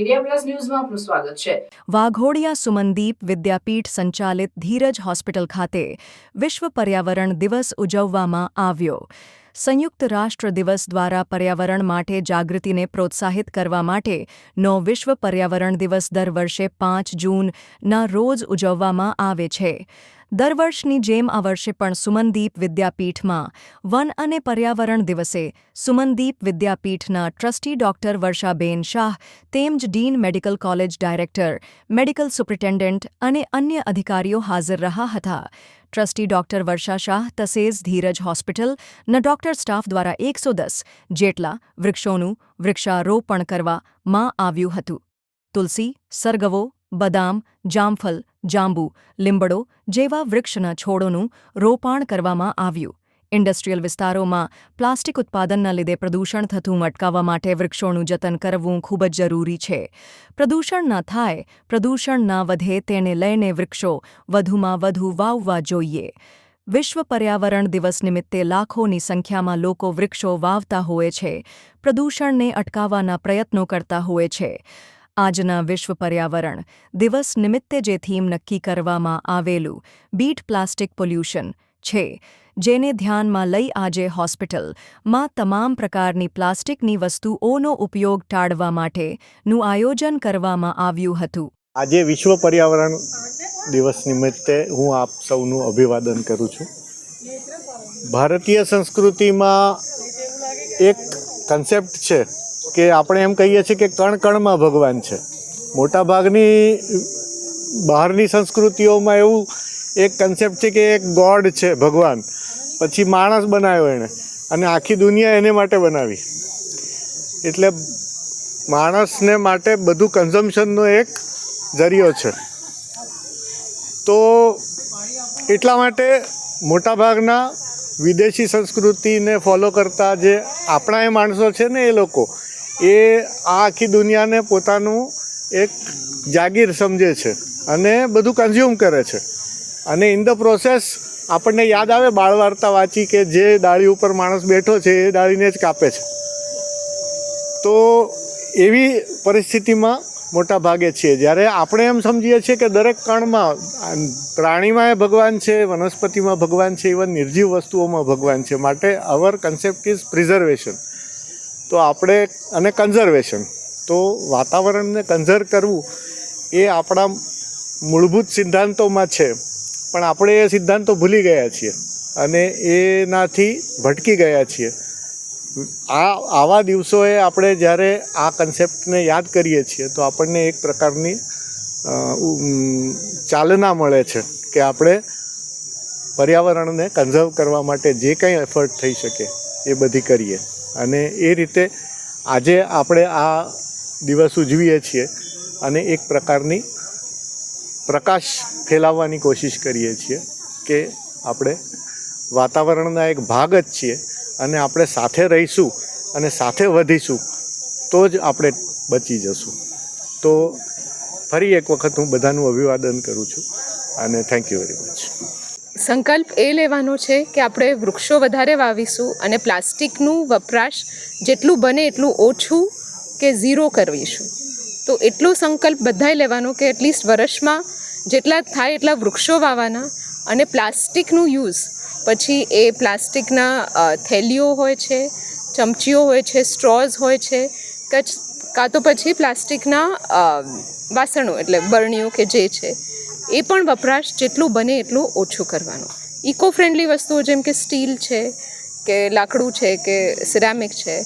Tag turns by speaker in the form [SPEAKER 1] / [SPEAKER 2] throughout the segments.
[SPEAKER 1] India plus ન્યૂઝમાં આપનું સ્વાગત છે.
[SPEAKER 2] વાઘોડિયા સુમનદીપ વિદ્યાપીઠ સંચાલિત ધીરજ હોસ્પિટલ ખાતે વિશ્વ પર્યાવરણ દિવસ ઉજવવામાં આવ્યો. સંયુક્ત રાષ્ટ્ર દિવસ દ્વારા પર્યાવરણ માટે જાગૃતિને પ્રોત્સાહિત કરવા માટે નો વિશ્વ પર્યાવરણ દિવસ દર વર્ષે પાંચ જૂનના રોજ ઉજવવામાં આવે છે. દર વર્ષની જેમ આ વર્ષે પણ સુમનદીપ વિદ્યાપીઠમાં વન અને પર્યાવરણ દિવસે સુમનદીપ વિદ્યાપીઠના ટ્રસ્ટી ડોક્ટર વર્ષાબેન શાહ, તેમજ dean medical college director, medical superintendent અને અન્ય અધિકારીઓ હાજર રહ્યા હતા. ટ્રસ્ટી ડોક્ટર વર્ષા શાહ તસેજ ધીરજ હોસ્પિટલના ડોક્ટર સ્ટાફ દ્વારા એકસો દસ જેટલા વૃક્ષોનું વૃક્ષારોપણ કરવામાં આવ્યું હતું. તુલસી, સરગવો, બદામ, જામફલ, જાંબુ, લીંબડો જેવા વૃક્ષના છોડોનું રોપાણ કરવામાં આવ્યું. ઇન્ડસ્ટ્રીયલ વિસ્તારોમાં પ્લાસ્ટિક ઉત્પાદનના લીધે પ્રદૂષણ થતું અટકાવવા માટે વૃક્ષોનું જતન કરવું ખૂબ જ જરૂરી છે. પ્રદૂષણ ન થાય, પ્રદૂષણ ન વધે તેને લઈને વૃક્ષો વધુમાં વધુ વાવવા જોઈએ. વિશ્વ પર્યાવરણ દિવસ નિમિત્તે લાખોની સંખ્યામાં લોકો વૃક્ષો વાવતા હોય છે, પ્રદૂષણને અટકાવવાના પ્રયત્નો કરતા હોય છે. આજના વિશ્વ પર્યાવરણ દિવસ નિમિત્તે જે થીમ નક્કી કરવામાં આવેલું, બીટ પ્લાસ્ટિક પોલ્યુશન છે, જેને ધ્યાનમાં લઈ આજે હોસ્પિટલમાં તમામ પ્રકારની પ્લાસ્ટિકની વસ્તુઓનો ઉપયોગ ટાળવા માટેનું આયોજન કરવામાં આવ્યું હતું.
[SPEAKER 3] આજે વિશ્વ પર્યાવરણ દિવસ નિમિત્તે હું આપ સૌનું અભિવાદન કરું છું. ભારતીય સંસ્કૃતિમાં એક કન્સેપ્ટ છે કે આપણે એમ કહીએ છીએ કે કણ કણમાં ભગવાન છે. મોટાભાગની બહારની સંસ્કૃતિઓમાં એવું એક કન્સેપ્ટ છે કે એક ગોડ છે, ભગવાન. પછી માણસ બનાવ્યો એણે. અને આખી દુનિયા એને માટે બનાવી. એટલે માણસને માટે બધું કન્ઝમ્પશનનો એક જરિયો છે. તો એટલા માટે મોટાભાગના વિદેશી સંસ્કૃતિને ફોલો કરતા જે આપણા એ માણસો છે ને એ લોકો, એ આ આખી દુનિયાને પોતાનું એક જાગીર સમજે છે અને બધું કન્ઝ્યુમ કરે છે. અને ઇન ધ પ્રોસેસ આપણને યાદ આવે બાળ વાર્તા વાંચી કે જે ડાળી ઉપર માણસ બેઠો છે એ ડાળીને જ કાપે છે. તો એવી પરિસ્થિતિમાં મોટા ભાગે છીએ. જ્યારે આપણે એમ સમજીએ છીએ કે દરેક કણમાં પ્રાણીમાં એ ભગવાન છે, વનસ્પતિમાં ભગવાન છે ઇવન નિર્જીવ વસ્તુઓમાં ભગવાન છે. માટે અવર કન્સેપ્ટ ઇઝ પ્રિઝર્વેશન તો આપણે, અને કન્ઝર્વેશન તો વાતાવરણને કન્ઝર્વ કરવું એ આપણા મૂળભૂત સિદ્ધાંતોમાં છે. પણ આપણે એ સિદ્ધાંતો ભૂલી ગયા છીએ અને એનાથી ભટકી ગયા છીએ. આ આવા દિવસોએ આપણે જ્યારે આ કન્સેપ્ટને યાદ કરીએ છીએ તો આપણને એક પ્રકારની ચાલના મળે છે કે આપણે પર્યાવરણને કન્ઝર્વ કરવા માટે જે કંઈ એફર્ટ થઈ શકે એ બધી કરીએ. અને એ રીતે આજે આપણે આ દિવસ ઉજવીએ છીએ અને એક પ્રકારની પ્રકાશ ફેલાવવાની કોશિશ કરીએ છીએ કે આપણે વાતાવરણના એક ભાગ જ છીએ અને આપણે સાથે રહીશું અને સાથે વધીશું તો જ આપણે બચી જશું. તો ફરી એક વખત હું બધાનું અભિવાદન કરું છું અને થેન્ક યુ વેરી મચ
[SPEAKER 4] સંકલ્પ એ લેવાનો છે કે આપણે વૃક્ષો વધારે વાવીશું અને પ્લાસ્ટિકનું વપરાશ જેટલું બને એટલું ઓછું કે ઝીરો કરવીશું. તો એટલો સંકલ્પ બધાએ લેવાનો કે એટલીસ્ટ વર્ષમાં જેટલા થાય એટલા વૃક્ષો વાવવાના અને પ્લાસ્ટિકનું યુઝ. પછી એ પ્લાસ્ટિકના થેલીઓ હોય છે, ચમચીઓ હોય છે, સ્ટ્રોઝ હોય છે કાં તો પછી પ્લાસ્ટિકના વાસણો એટલે બરણીઓ કે જે છે, એ પણ વપરાશ જેટલું બને એટલું ઓછું કરવાનું. ઇકો ફ્રેન્ડલી વસ્તુઓ જેમ કે સ્ટીલ છે, કે લાકડું છે, કે સિરામિક છે,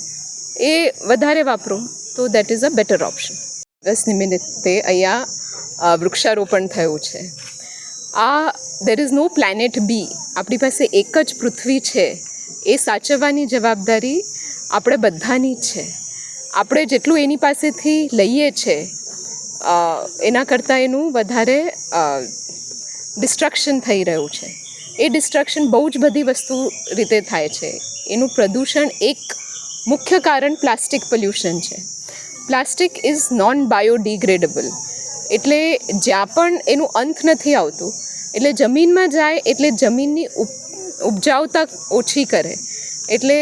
[SPEAKER 4] એ વધારે વાપરો તો that is a better option. દસ નિમિત્તે અહીંયા વૃક્ષારોપણ થયું છે. આ દેર ઇઝ નો પ્લેનેટ બી આપણી પાસે એક જ પૃથ્વી છે. એ સાચવવાની જવાબદારી આપણે બધાની જ છે. આપણે જેટલું એની પાસેથી લઈએ છે એના કરતાં એનું વધારે ડિસ્ટ્રક્શન થઈ રહ્યું છે. એ ડિસ્ટ્રક્શન બહુ જ બધી વસ્તુ રીતે થાય છે. એનું પ્રદૂષણ એક મુખ્ય કારણ પ્લાસ્ટિક પોલ્યુશન છે. પ્લાસ્ટિક ઇઝ નોન બાયોડિગ્રેડેબલ એટલે જ્યાં પણ એનું અંત નથી આવતું, એટલે જમીનમાં જાય એટલે જમીનની ઉપ ઉપજાવતા ઓછી કરે. એટલે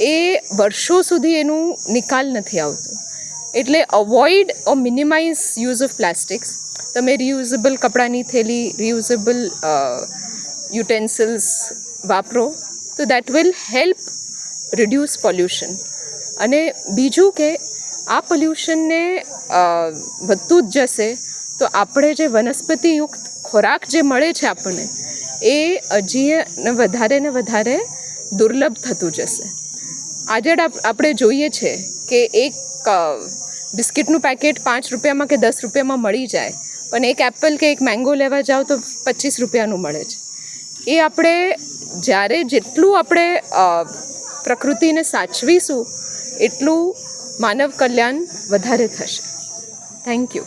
[SPEAKER 4] એ વર્ષો સુધી એનું નિકાલ નથી આવતું. એટલે avoid or minimize use of plastics તમે રિયુઝેબલ કપડાની થેલી રિયુઝેબલ યુટેન્સિલ્સ વાપરો, તો that will help reduce pollution અને બીજું કે, આ પોલ્યુશનને વધતું જ જશે, તો આપણે જે વનસ્પતિયુક્ત ખોરાક જે મળે છે આપણને, એ હજી વધારે ને વધારે દુર્લભ થતું જશે. આજે આપણે જોઈએ છે કે એક બિસ્કિટનું પેકેટ પાંચ રૂપિયામાં કે દસ રૂપિયામાં મળી જાય, પણ એક એપલ કે એક મેંગો લેવા જાઓ તો પચીસ રૂપિયાનું મળે છે. એ આપણે જ્યારે જેટલું આપણે પ્રકૃતિને સાચવીશું, એટલું માનવ કલ્યાણ વધારે થશે. Thank you